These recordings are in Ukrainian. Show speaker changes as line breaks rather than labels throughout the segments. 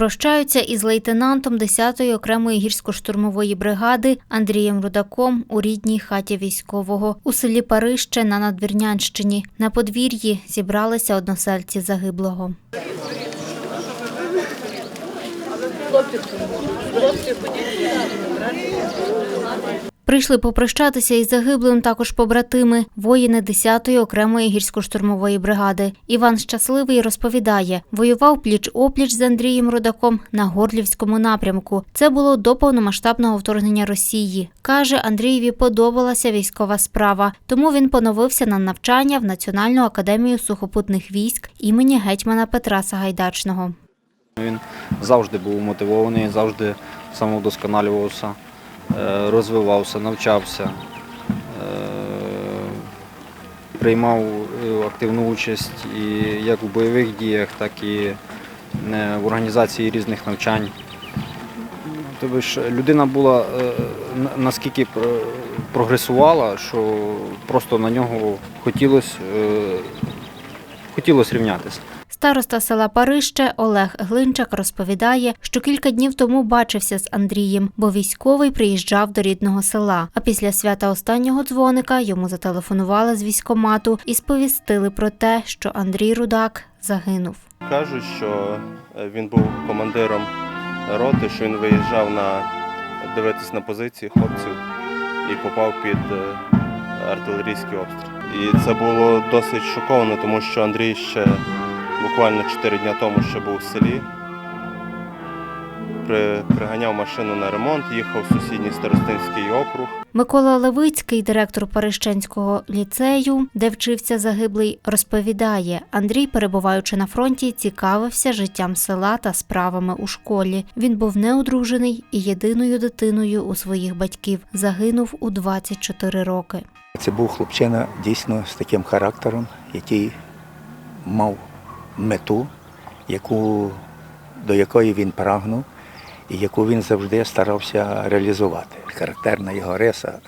Прощаються із лейтенантом 10-ї окремої гірсько-штурмової бригади Андрієм Рудаком у рідній хаті військового у селі Парище на Надвірнянщині. На подвір'ї зібралися односельці загиблого. Прийшли попрощатися із загиблим також побратими, воїни 10-ї окремої гірсько-штурмової бригади. Іван Щасливий розповідає, воював пліч-опліч з Андрієм Рудаком на Горлівському напрямку. Це було до повномасштабного вторгнення Росії. Каже, Андрієві подобалася військова справа, тому він поновився на навчання в Національну академію сухопутних військ імені гетьмана Петра Сагайдачного.
Він завжди був мотивований, завжди самовдосконалювався, розвивався, навчався, е, приймав е, активну участь і як у бойових діях, так і е, в організації різних навчань. Тобто ж людина була е, наскільки прогресувала, що просто на нього хотілося, хотілося рівнятися.
Староста села Парище Олег Глинчак розповідає, що кілька днів тому бачився з Андрієм, бо військовий приїжджав до рідного села. А після свята останнього дзвоника йому зателефонували з військомату і сповістили про те, що Андрій Рудак загинув.
Кажуть, що е, він був командиром роти, що він виїжджав на дивитись на позиції хлопців і попав під е, артилерійський обстріл. І це було досить шоковано, тому що Андрій ще буквально 4 дні тому ще був в селі. Приганяв машину на ремонт, їхав в сусідній старостинський округ.
Микола Левицький, директор Парищенського ліцею, де вчився загиблий, розповідає, Андрій, перебуваючи на фронті, цікавився життям села та справами у школі. Він був неодружений і єдиною дитиною у своїх батьків загинув у 24 роки.
Це був хлопчина дійсно з таким характером, який мав мету, яку, до якої він прагнув і яку він завжди старався реалізувати. Характерна його риса,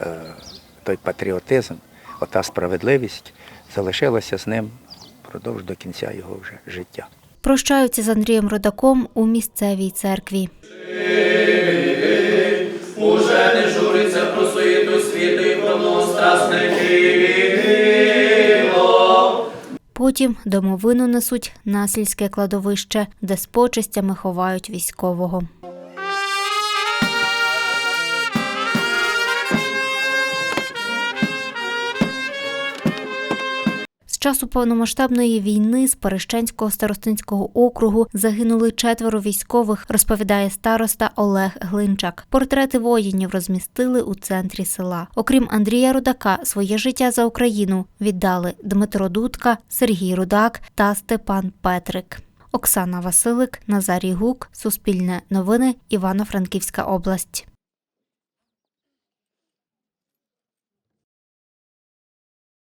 той патріотизм, ота справедливість залишилася з ним впродовж до кінця його вже життя.
Прощаються з Андрієм Родаком у місцевій церкві. Потім домовину несуть на сільське кладовище, де з почестями ховають військового. Часу повномасштабної війни з Перещенського старостинського округу загинули четверо військових, розповідає староста Олег Глинчак. Портрети воїнів розмістили у центрі села. Окрім Андрія Рудака, своє життя за Україну віддали Дмитро Дудка, Сергій Рудак та Степан Петрик. Оксана Василик, Назарій Гук, Суспільне новини, Івано-Франківська область.